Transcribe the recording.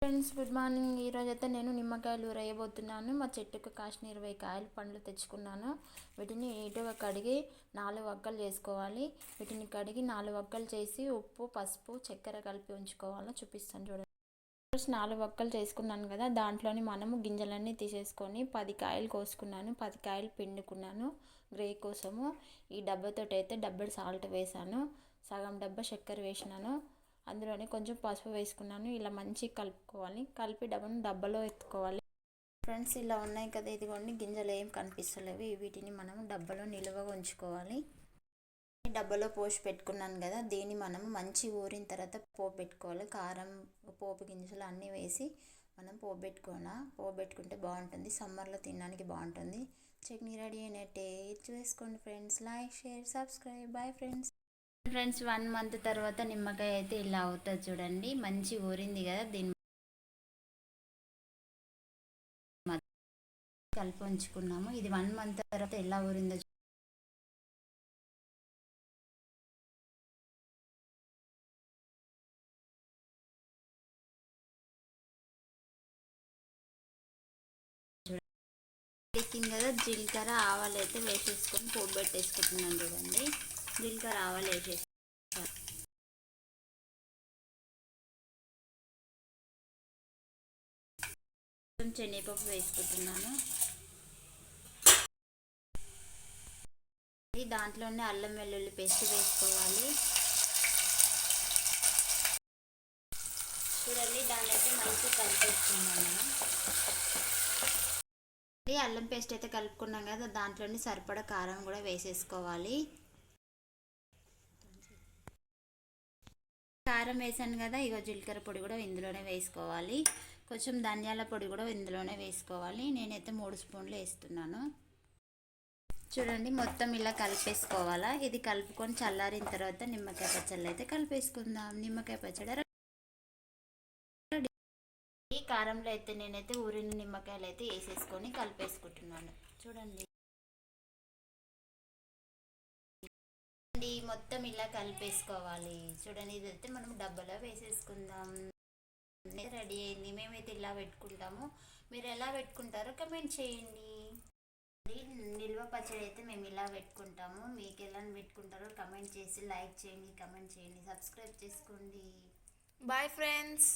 Friends good morning ఈరోజు అయితే నేను నిమ్మకాయలు రేయబోతున్నాను మా చెట్టుకు కాసిన ఇరవై కాయలు పండ్లు తెచ్చుకున్నాను. వీటిని నీట్గా కడిగి నాలుగు వక్కలు చేసుకోవాలి. వీటిని కడిగి నాలుగు వక్కలు చేసి ఉప్పు పసుపు చక్కెర కలిపి ఉంచుకోవాలో చూపిస్తాను చూడండి. ఫస్ట్ నాలుగు వక్కలు చేసుకున్నాను కదా దాంట్లోని మనము గింజలన్నీ తీసేసుకొని పది కాయలు కోసుకున్నాను. పది కాయలు పిండుకున్నాను గ్రే కోసము. ఈ డబ్బాతో అయితే డబ్బడు సాల్ట్ వేసాను సగం డబ్బా చక్కెర వేసినాను. అందులోనే కొంచెం పసుపు వేసుకున్నాను. ఇలా మంచిగా కలుపుకోవాలి. కలిపి డబ్బను డబ్బాలో ఎత్తుకోవాలి. ఫ్రెండ్స్ ఇలా ఉన్నాయి కదా ఇదిగోండి. గింజలు ఏం కనిపిస్తలేవు. వీటిని మనం డబ్బాలో నిలువ ఉంచుకోవాలి. డబ్బాలో పోసి పెట్టుకున్నాను కదా. దీన్ని మనం మంచి ఊరిన తర్వాత పోపు పెట్టుకోవాలి. కారం పోపు గింజలు అన్నీ వేసి మనం పోపు పెట్టుకోనా పోపు పెట్టుకుంటే బాగుంటుంది. సమ్మర్లో తినడానికి బాగుంటుంది. చట్నీ రెడీ అయినట్టే. చేసుకోండి friends. Like share subscribe. Bye friends. Friends one month తర్వాత నిమ్మకాయ అయితే ఇలా అవుతుంది చూడండి. మంచి ఊరింది కదా దీని కలిపి ఉంచుకున్నాము. ఇది వన్ మంత్ తర్వాత ఎలా ఊరిందో వేసింది కదా జీలకర్ర ఆవాలు అయితే వేసేసుకొని పోపు పెట్టేసుకుంటున్నాను చూడండి. జీలకర్ర ఆవాలు వేసేసి శనగపప్పు వేసుకుంటున్నాను? దాంట్లోనే అల్లం వెల్లుల్లి పేస్ట్ వేసుకోవాలి. చూడండి దాన్ని అయితే మంచి కలిపేసుకున్నాను అల్లం పేస్ట్ అయితే కలుపుకున్నాం కదా దాంట్లోనే సరిపడా కారం కూడా వేసేసుకోవాలి. కారం వేసాను కదా ఇగో జీలకర్ర పొడి కూడా ఇందులోనే వేసుకోవాలి. కొంచెం ధనియాల పొడి కూడా ఇందులోనే వేసుకోవాలి. నేనైతే మూడు స్పూన్లు వేస్తున్నాను. చూడండి మొత్తం ఇలా కలిపేసుకోవాలా? ఇది కలుపుకొని చల్లారిన తర్వాత నిమ్మకాయ పచ్చళ్ళు అయితే కలిపేసుకుందాం. నిమ్మకాయ పచ్చడి ఈ కారంలో అయితే నేనైతే ఊరిన నిమ్మకాయలు అయితే వేసేసుకొని కలిపేసుకుంటున్నాను. చూడండి. మొత్తం ఇలా కలిపేసుకోవాలి. చూడండి ఇదైతే మనం డబ్బాలో వేసేసుకుందాం. రెడీ అయింది? మేమైతే ఇలా పెట్టుకుంటాము. మీరు ఎలా పెట్టుకుంటారో కమెంట్ చేయండి. నిల్వ పచ్చడి అయితే మేము ఇలా పెట్టుకుంటాము. మీకు ఎలా పెట్టుకుంటారో కమెంట్ చేసి లైక్ చేయండి కమెంట్ చేయండి సబ్స్క్రైబ్ చేసుకోండి. Bye friends